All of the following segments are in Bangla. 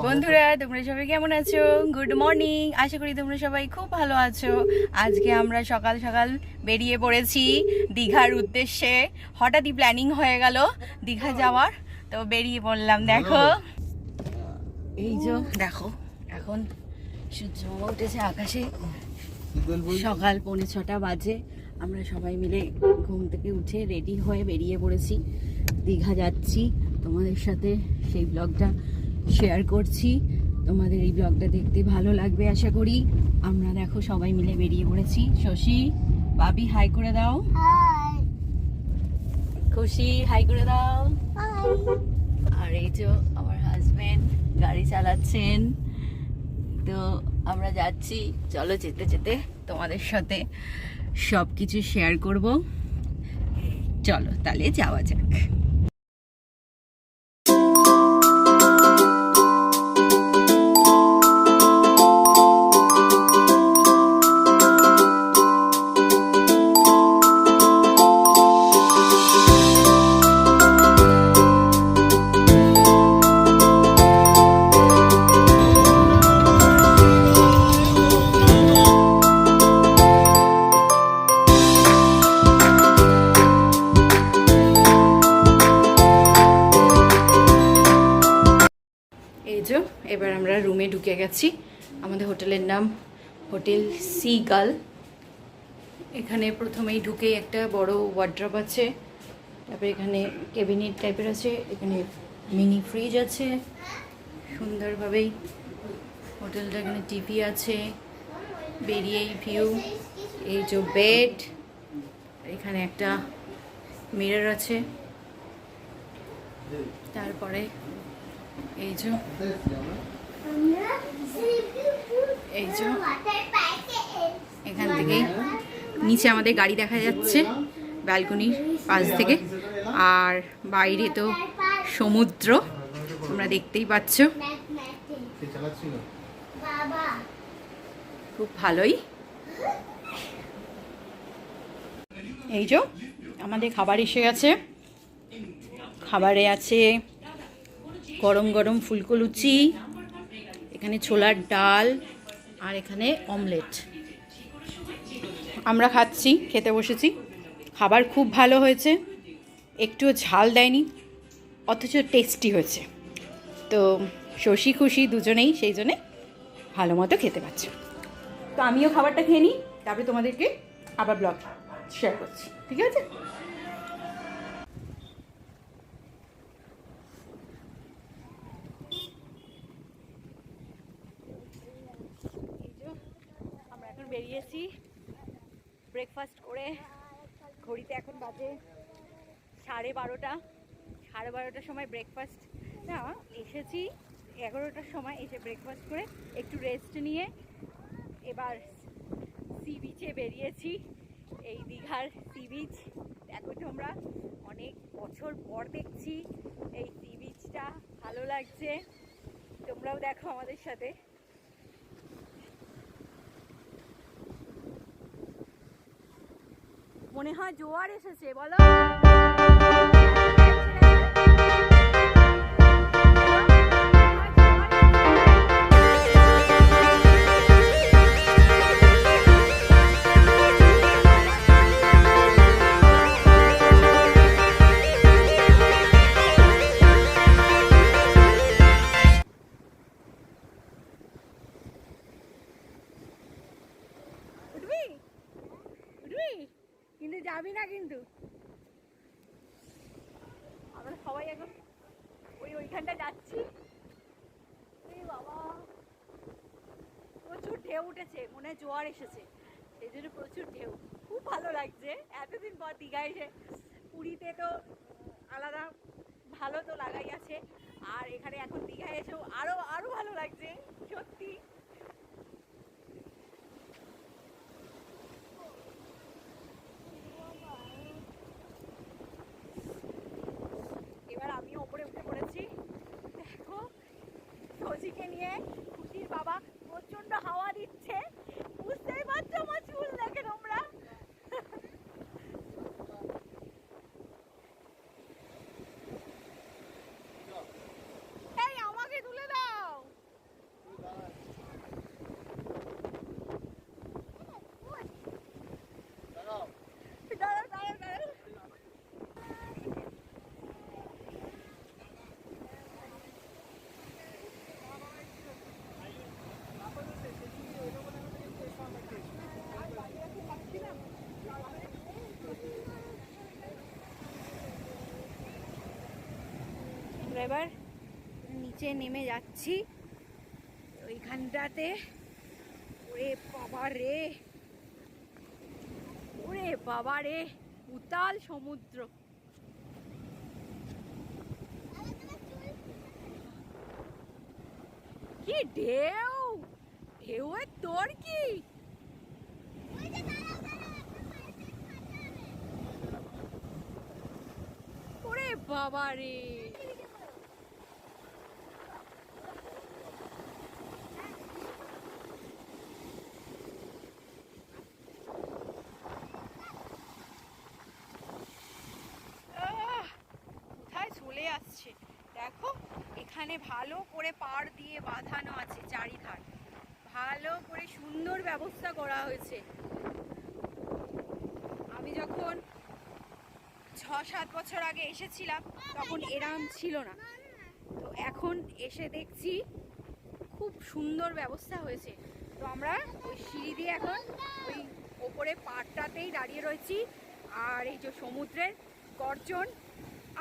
বন্ধুরা তোমরা সবাই কেমন আছো? গুড মর্নিং আশা করি তোমরা সবাই খুব ভালো আছো। আজকে আমরা সকাল সকাল বেরিয়ে পড়েছি দীঘার উদ্দেশ্যে। হঠাৎই প্ল্যানিং হয়ে গেল দীঘা যাওয়ার। তো বেরিয়ে পড়লাম দেখো। এই যে দেখো এখন সূর্য উঠেছে আকাশে। সকাল পৌনে ছটা বাজে। আমরা সবাই মিলে ঘুম থেকে উঠে রেডি হয়ে বেরিয়ে পড়েছি। দীঘা যাচ্ছি। তোমাদের সাথে সেই ব্লগটা শেয়ার করছি। তোমাদের এই ব্লগটা দেখতে ভালো লাগবে আশা করি। আমরা দেখো সবাই মিলে বেরিয়ে পড়েছি। শশী বাবি হাই করে দাও। খুশি হাই করে দাও। আর এই যে আমার হাজবেন্ড গাড়ি চালাচ্ছেন। তো আমরা যাচ্ছি। চলো যেতে যেতে তোমাদের সাথে সব কিছু শেয়ার করব। চলো তাহলে যাওয়া যাক। হোটেল সি গাল এখানে প্রথমেই ঢুকে একটা বড় ওয়ার্ড্রপ আছে, তারপরে এখানে ক্যাবিনেট টাইপের আছে, এখানে মিনি ফ্রিজ আছে। সুন্দরভাবেই হোটেলটা এখানে টিভি আছে, বেরিয়েই ভিউ এই যে বেড এখানে একটা মিরর আছে। তারপরে এই যে এই যে এখান থেকেই নিচে আমাদের গাড়ি দেখা যাচ্ছে ব্যালকনির পাশ থেকে। আর বাইরে তো সমুদ্র তোমরা দেখতেই পাচ্ছ। খুব ভালোই। এই যে আমাদের খাবার এসে গেছে। খাবারে আছে গরম গরম ফুলকো লুচি এখানে ছোলার ডাল আর এখানে অমলেট। আমরা খাচ্ছি, খেতে বসেছি। খাবার খুব ভালো হয়েছে। একটুও ঝাল দেয়নি, অথচ টেস্টি হয়েছে। তো শশী খুশি দুজনেই, সেই জন্যে ভালো মতো খেতে পাচ্ছ তো আমিও খাবারটা খেয়ে নিই, তারপরে তোমাদেরকে আবার ব্লগ শেয়ার করছি। ঠিক আছে এই যে আমরা এখন বেরিয়েছি ব্রেকফাস্ট করে। ঘড়িতে এখন বাজে সাড়ে বারোটা। সাড়ে বারোটার সময় ব্রেকফাস্ট না, এসেছি এগারোটার সময় এসে ব্রেকফাস্ট করে একটু রেস্ট নিয়ে এবার সি বিচে বেরিয়েছি। এই দীঘার সি বিচ দেখো তোমরা, অনেক বছর পর দেখছি এই সি বিচটা ভালো লাগছে। তোমরাও দেখো আমাদের সাথে। মনে হয় জোয়ার এসেছে বলো। যাবি না কিন্তু। আমরা সবাই এখন ওই ওইখানটা যাচ্ছি। বাবা, প্রচুর ঢেউ উঠেছে, মনে হয় জোয়ার এসেছে। সেই জন্য প্রচুর ঢেউ। খুব ভালো লাগছে। এতদিন পর দীঘা এসে পুরীতে তো আলাদা ভালো তো লাগাই আছে। আর এখানে এখন দীঘায় এসেও আরও আরও ভালো লাগছে, সত্যি। ওপরে উঠে পড়েছি। দেখো সজিকে নিয়ে খুশির বাবা প্রচণ্ড হাওয়া দিচ্ছে বুঝতেই পারছ আমার চুল দেখে তোমরা এই আমাকে তুলে দাও আমরা এবার নিচে নেমে যাচ্ছি। ওইখানটাতে। ওরে বাবা রে। ওরে বাবা রে, উতাল সমুদ্র। কি ঢেউ! ঢেউয়ের তোর কি? বাবা রে আহ, কোথায় চলে আসছে দেখো এখানে ভালো করে পাড় দিয়ে বাঁধানো আছে চারিধার। ভালো করে সুন্দর ব্যবস্থা করা হয়েছে। আমি যখন ছ সাত বছর আগে এসেছিলাম, তখন এরাম ছিল না। তো এখন এসে দেখছি খুব সুন্দর ব্যবস্থা হয়েছে। তো আমরা ওই সিঁড়ি দিয়ে এখন ওই ওপরে পাড়টাতেই দাঁড়িয়ে রয়েছি। আর এই যে সমুদ্রের গর্জন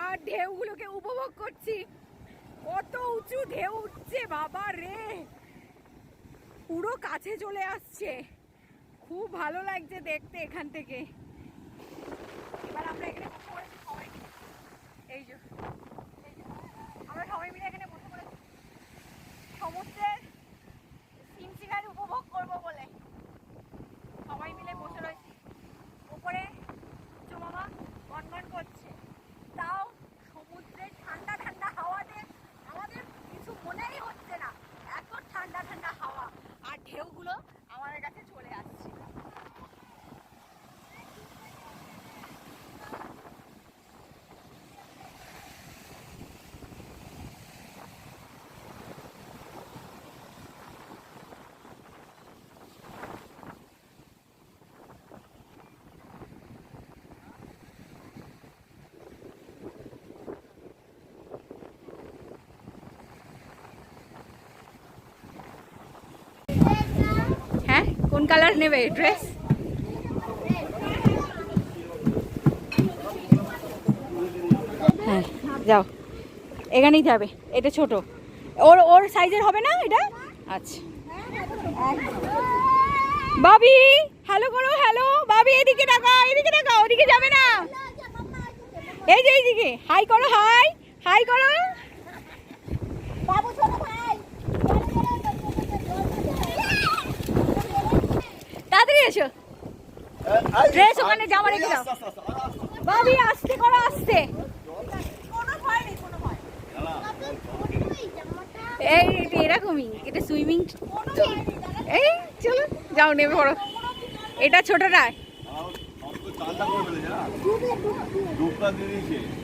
আর ঢেউগুলোকে উপভোগ করছি। কত উঁচু ঢেউ উঠছে বাবা রে। পুরো কাছে চলে আসছে। খুব ভালো লাগছে দেখতে এখান থেকে। এবার আমরা এখানে বসে পড়েছি সবাই। এই যে আমরা সবাই মিলে এখানে বসে পড়েছি। সমুদ্রের সিন সিনারি উপভোগ করব বলে সবাই মিলে বসে রয়েছি উপরে উঁচু মামা গনগন করছে তাও সমুদ্রের ঠান্ডা ঠান্ডা হাওয়াতে আমাদের কিছু মনেই হচ্ছে না এত ঠান্ডা ঠান্ডা হাওয়া আর ঢেউগুলো আমাদের কাছে চলে আসছে হ্যাঁ কোন কালার নেবে ড্রেস? হ্যাঁ যাও। এখানেই যাবে, এটা ছোট। ওর ওর সাইজের হবে না এটা? আচ্ছা। বাবি হ্যালো করো হ্যালো বাবি, এদিকে টাকা এদিকে টাকা ওদিকে যাবে না। এই যে, এইদিকে। হাই করো হাই হাই করো বাবু ছোট ভাই তাড়াতাড়ি এসো। ড্রেস ওখানে জামা রেখে দাও। বাবি আসতে করো আসতে। এই এটা এরকমই এটা সুইমিং এই চলো যাও নেমে পড়ো। এটা ছোটটা। ডুবটা দিয়ে দিয়েছে।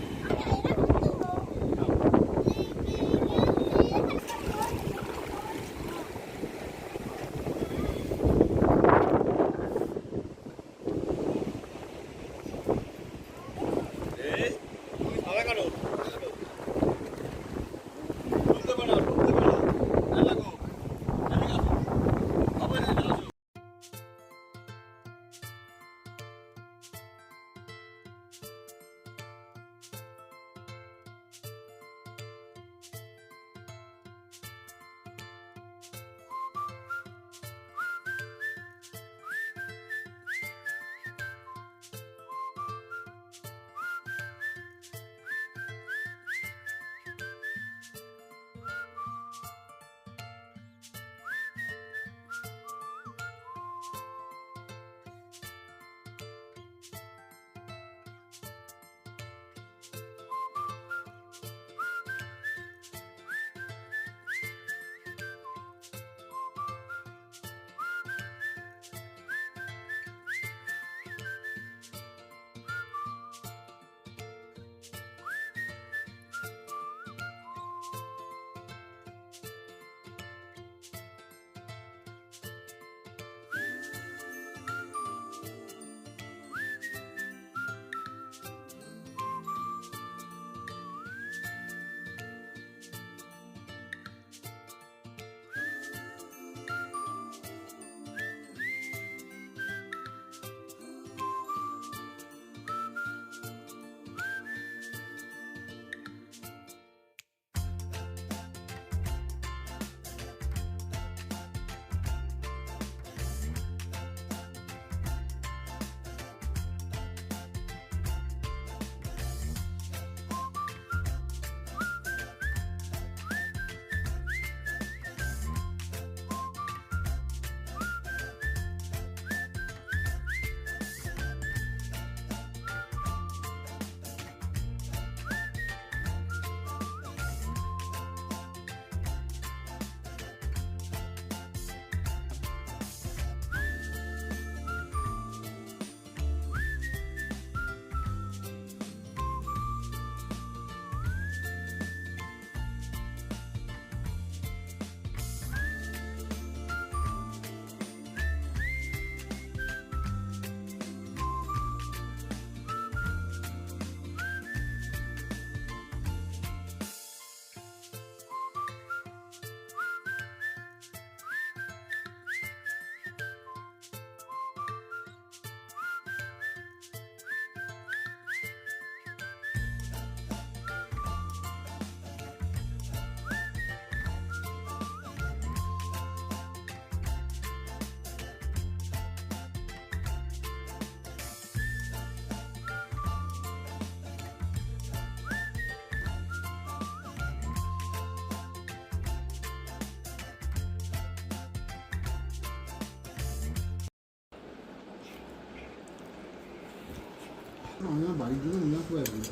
বাড়ির জন্য নিয়ে আসব একদিন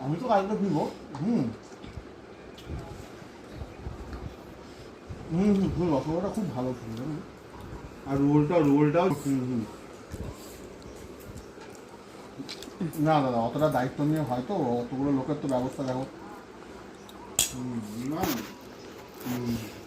আমি তো কালকে দিব। হুম। হুম হুম রসগোল্লাটা খুব ভালো আর রোলটা, রোলটাও হুম হুম। না দাদা অতটা দায়িত্ব নিয়ে হয়তো অতগুলো লোকের তো ব্যবস্থা দেখো। হুম না। হুম।